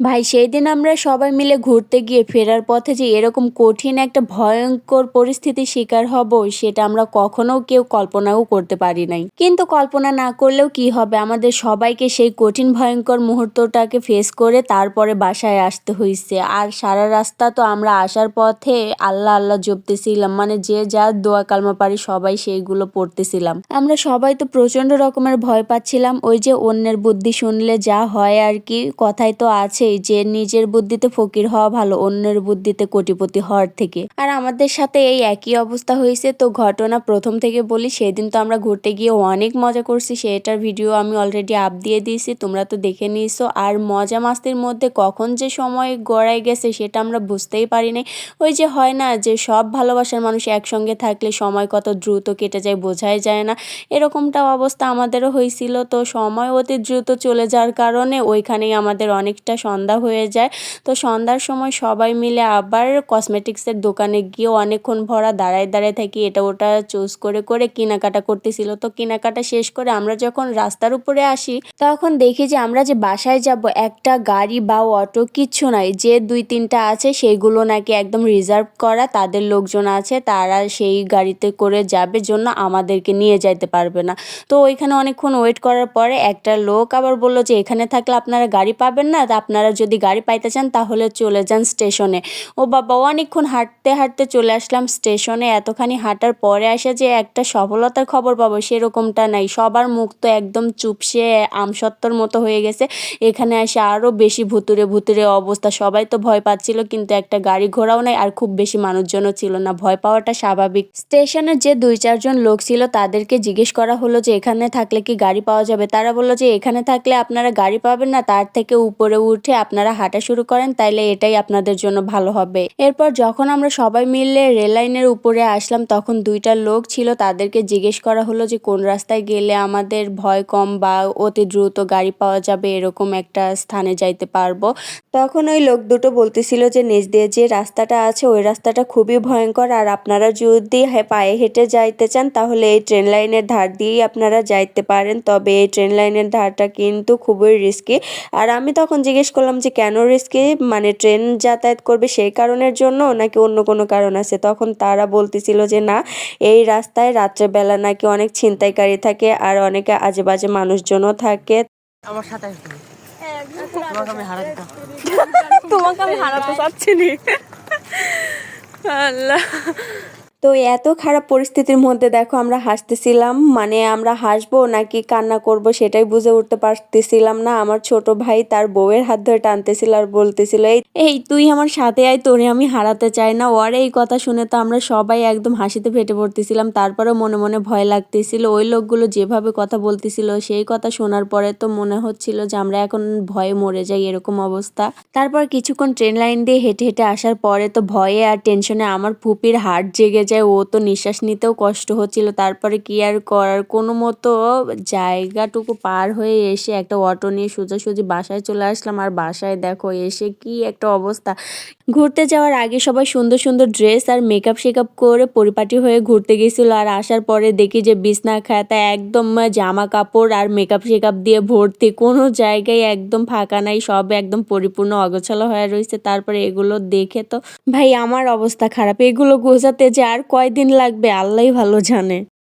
ভাই সেই দিন আমরা সবাই মিলে ঘুরতে গিয়ে ফেরার পথে যে এরকম কঠিন একটা ভয়ঙ্কর পরিস্থিতির শিকার হব, সেটা আমরা কখনো কেউ কল্পনাও করতে পারি নাই। কিন্তু কল্পনা না করলেও কি হবে? আমাদের সবাইকে সেই কঠিন ভয়ঙ্কর মুহূর্তটাকে ফেস করে তারপরে বাসায় আসতে হয়েছে আর সারা রাস্তা তো আমরা আসার পথে আল্লাহ আল্লাহ জপতেছিলাম মানে যে যার দোয়া কালমা পারি সবাই সেইগুলো পড়তেছিলাম। আমরা সবাই তো প্রচণ্ড রকমের ভয় পাচ্ছিলাম, ওই যে অন্যের বুদ্ধি শুনলে যা হয় আর কি, কথাই তো আছেই যে নিজের বুদ্ধিতে ফকির হওয়া ভালো, অন্যের বুদ্ধিতে কোটিপতি হওয়ার থেকে। আর আমাদের সাথে এই একই অবস্থা হয়েছে। তো ঘটনা প্রথম থেকে বলি, সেদিন তো আমরা ঘুরতে গিয়ে অনেক মজা করছি। সেটার ভিডিও আমি অলরেডি আপ দিয়ে দিয়েছি, তোমরা তো দেখে নিয়েছো। আর মজা মাস্তির মধ্যে কখন যে সময় গড়াই গেছে, সেটা আমরা বুঝতেই পারি নাই। ওই যে হয় না যে সব ভালোবাসার মানুষ একসঙ্গে থাকলে সময় কত দ্রুত কেটে যায় বোঝাই যায় না। এরকমটা অবস্থা আমাদেরও হয়েছিল। তো সময় অতি দ্রুত চলে যাওয়ার কারণে ওইখানেই আমাদের অনেকটা সন্ধ্যা হয়ে যায়। তো সন্ধ্যার সময় সবাই মিলে আবার কসমেটিক্সের দোকানে গিয়ে অনেকক্ষণ ভরা দাঁড়ায় দাঁড়ায় থাকি। এটা ওটা চুজ করে করে কেনাকাটা করতেছিল। তো কেনাকাটা শেষ করে আমরা যখন রাস্তার উপরে আসি, তখন দেখি যে আমরা যে বাসায় যাব, একটা গাড়ি বা অটো কিচ্ছু নাই। যে দুই তিনটা আছে সেইগুলো নাকি একদম রিজার্ভ করা। তাদের লোকজন আছে, তারা সেই গাড়িতে করে যাবে জন্য আমাদেরকে নিয়ে যাইতে পারবে না। তো ওইখানে অনেকক্ষণ ওয়েট করার পরে একটা লোক আবার বলল যে, এখানে থাকলে আপনারা গাড়ি পাবেন না তা আপনারা যদি গাড়ি পাইতে চান, তাহলে চলে যান স্টেশনে। ও বাবা, অনেকক্ষণ হাঁটতে হাঁটতে চলে আসলাম স্টেশনে। এতখানি হাঁটার পরে আসে যে একটা সফলতার খবর পাবো, সেরকমটা নাই। সবার মুখ তো একদম চুপসে, আমসত্ত্বর মতো হয়ে গেছে। এখানে এসে আরও বেশি ভুতুরে ভুতুরে অবস্থা। সবাই তো ভয় পাচ্ছিল, কিন্তু একটা গাড়ি ঘোড়াও নাই, আর খুব বেশি মানুষজনও ছিল না। ভয় পাওয়াটা স্বাভাবিক। স্টেশনের যে দুই চারজন লোক ছিল, তাদেরকে জিজ্ঞেস করা হলো যে, এখানে থাকলে কি গাড়ি পাওয়া যাবে? তারা বলল যে, এখানে থাকলে আপনারা গাড়ি পাবেন না, তার থেকে উপরে উঠে আপনারা হাঁটা শুরু করেন, তাইলে এটাই আপনাদের জন্য ভালো হবে। এরপর যখন আমরা সবাই মিলে রেল লাইনের উপরে আসলাম, তখন দুইটা লোক ছিল, তাদেরকে জিজ্ঞেস করা হলো যে, কোন রাস্তায় গেলে আমাদের ভয় কম বা অতি দ্রুত গাড়ি পাওয়া যাবে? এরকম একটা স্থানে যাইতে পারব? তখন ওই লোক দুটো বলতেছিল যে, নিচ দিয়ে যে রাস্তাটা আছে, ওই রাস্তাটা খুবই ভয়ঙ্কর। আর আপনারা যদি পায়ে হেঁটে যাইতে চান, তাহলে এই ট্রেন লাইনের ধার দিয়েই আপনারা যাইতে পারেন। তবে এই ট্রেন লাইনের ধারটা কিন্তু খুবই রিস্কি আর আমি তখন জিজ্ঞেস করলাম যে কেন রিস্কি মানে ট্রেন যাতায়াত করবে সেই কারণের জন্য নাকি অন্য কোনো কারণ আছে? তখন তারা বলতেছিল যে না এই রাস্তায় রাত্রেবেলা নাকি অনেক ছিনতাইকারী থাকে আর অনেকে আজে বাজে মানুষজনও থাকে। আমার সাথে তোমাকে আমি হারা তোমাকে আমি হারাতে চাচ্ছি নি। আল্লাহ। তো এত খারাপ পরিস্থিতির মধ্যে দেখো আমরা হাসতেছিলাম মানে আমরা হাসবো নাকি কান্না করব সেটাই বুঝে উঠতে পারতেছিলাম না। আমার ছোট ভাই তার বউয়ের হাত ধরে টানতেছিল আর বলতেছিল, এই তুই আমার সাথে আয়, তোরে আমি হারাতে চাই না। ওর এই কথা শুনে তো আমরা সবাই একদম হাসিতে ফেটে পড়তেছিলাম। তারপরেও মনে মনে ভয় লাগতেছিল। ওই লোকগুলো যেভাবে কথা বলতেছিল, সেই কথা শোনার পরে তো মনে হচ্ছিল যে আমরা এখন ভয়ে মরে যাই এরকম অবস্থা। তারপর কিছুক্ষণ ট্রেন লাইন দিয়ে হেঁটে হেঁটে আসার পরে তো ভয়ে আর টেনশনে আমার ফুপির হার্ট জেগে যায়, ও তো নিঃশ্বাস নিতেও কষ্ট হচ্ছিল। তারপরে কি আর করার? কোনো মতো জায়গাটুকু পার হয়ে এসে একটা অটো নিয়ে সোজাসুজি বাসায় চলে আসলাম। আর বাসায় দেখো, এসে কি একটা অবস্থা। ঘুরতে যাওয়ার আগে সবাই সুন্দর সুন্দর ড্রেস আর মেকআপ শেকআপ করে পরিপাটি হয়ে ঘুরতে গেছিল। আর আসার পরে দেখি যে বিছনা, খাতা, একদম জামা কাপড় আর মেকআপ শেকআপ দিয়ে ভর্তি। কোনো জায়গায় একদম ফাঁকা নাই, সব একদম পরিপূর্ণ অগোছালো হয়ে রয়েছে তারপরে এগুলো দেখে তো, ভাই, আমার অবস্থা খারাপ। এগুলো গোছাতে যে আর কয়দিন লাগবে, আল্লাহই ভালো জানে।